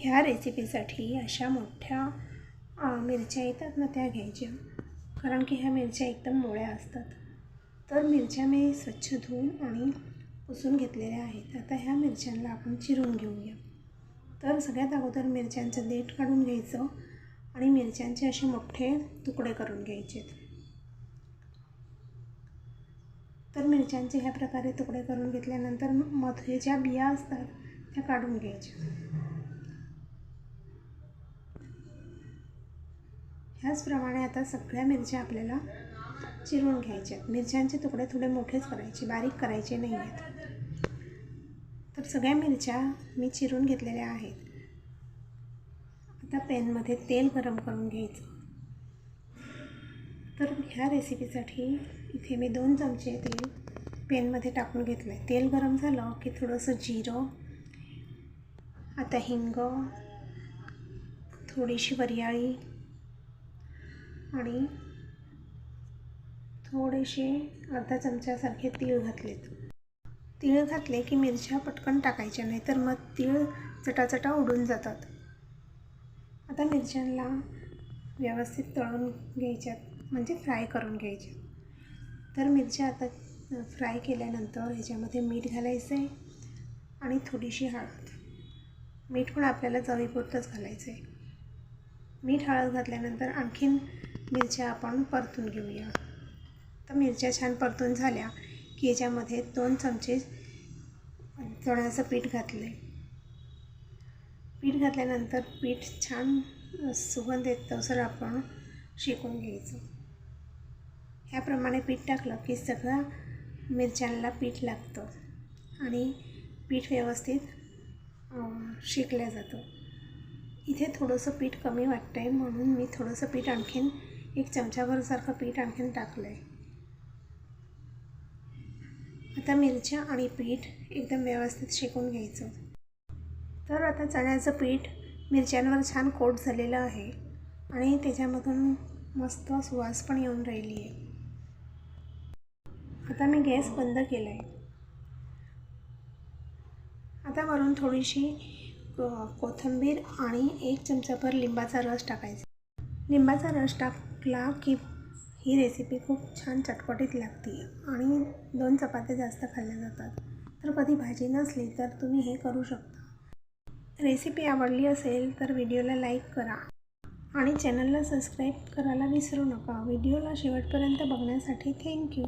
ह्या रेसिपीसाठी अशा मोठ्या मिरच्या येतात ना त्या घ्यायच्या. कारण की ह्या मिरच्या एकदम मोळ्या असतात. तर मिरच्या मी स्वच्छ धुवून आणि पुसून घेतलेल्या आहेत. आता ह्या मिरच्यांना आपण चिरून घेऊया. तर सगळ्यात अगोदर मिरच्यांचं देठ काढून घ्यायचं आणि मिरच्यांचे असे मोठे तुकडे करून घ्यायचे. तर मिरच्यांचे ह्या प्रकारे तुकडे करून घेतल्यानंतरमध्ये ज्या बिया असतात त्या काढून घ्यायच्या. ह्याचप्रमाणे आता सगळ्या मिरच्या आपल्याला चिरून घ्यायच्या. मिरच्यांचे तुकडे थोडे मोठेच करायचे बारीक करायचे नाही आहेत तर सगळ्या मिरच्या मी चिरून घेतलेल्या आहेत. आता पॅनमध्ये तेल गरम करून घ्यायचं. तर ह्या रेसिपीसाठी इथे मी दोन चमचे तेल पॅनमध्ये टाकून घेतलं आहे तेल गरम झालं की थोडंसं जिरं आता हिंग थोडीशी वरियाळी आणि थोडेसे अर्धा चमच्यासारखे तीळ घातलेत. तीळ घातले की मिरच्या पटकन टाकायच्या नाही तर मग तीळ चटाचटा उडून जातात. आता मिरच्यांना व्यवस्थित तळून घ्यायच्यात म्हणजे फ्राय करून घ्यायच्यात तर मिरच्या आता फ्राय केल्यानंतर ह्याच्यामध्ये मीठ घालायचं आहे आणि थोडीशी हळद. मीठ पण आपल्याला चवीपुरतंच घालायचं आहे मीठ हळद घातल्यानंतर आणखीन मिरच्या आपण परतून घेऊया. तर मिरच्या छान परतून झाल्या की याच्यामध्ये दोन चमचे चण्याचं पीठ घातलं आहे पीठ घातल्यानंतर पीठ छान सुगंध येतो सर आपण शेकून घ्यायचं. ह्याप्रमाणे पीठ टाकलं की सगळं मिरच्यांना पीठ लागतं आणि पीठ व्यवस्थित शेकल्या जातं. इथे थोडंसं पीठ कमी वाटतं आहे म्हणून मी थोडंसं पीठ आणखीन एक चमचाभरसारखं पीठ आणखीन टाकलं आहे आता मिरच्या आणि पीठ एकदम व्यवस्थित शेकून घ्यायचं. तर आता चण्याचं पीठ मिरच्यांवर छान कोट झालेलं आहे आणि त्याच्यामधून मस्त सुवास पण येऊन राहिली आहे. आता मी गॅस बंद केला आहे आता वरून थोडीशी कोथिंबीर आणि एक चमचाभर लिंबाचा रस टाकायचा. लिंबाचा रस टाक टाकला की ही रेसिपी खूप छान चटपटीत लागते आणि दोन चपात्या जास्त खाल्ल्या जातात. तर कधी भाजी नसली तर तुम्ही हे करू शकता. रेसिपी आवडली असेल तर व्हिडिओला लाईक करा आणि चॅनलला सबस्क्राईब करायला विसरू नका. व्हिडिओला शेवटपर्यंत बघण्यासाठी थँक्यू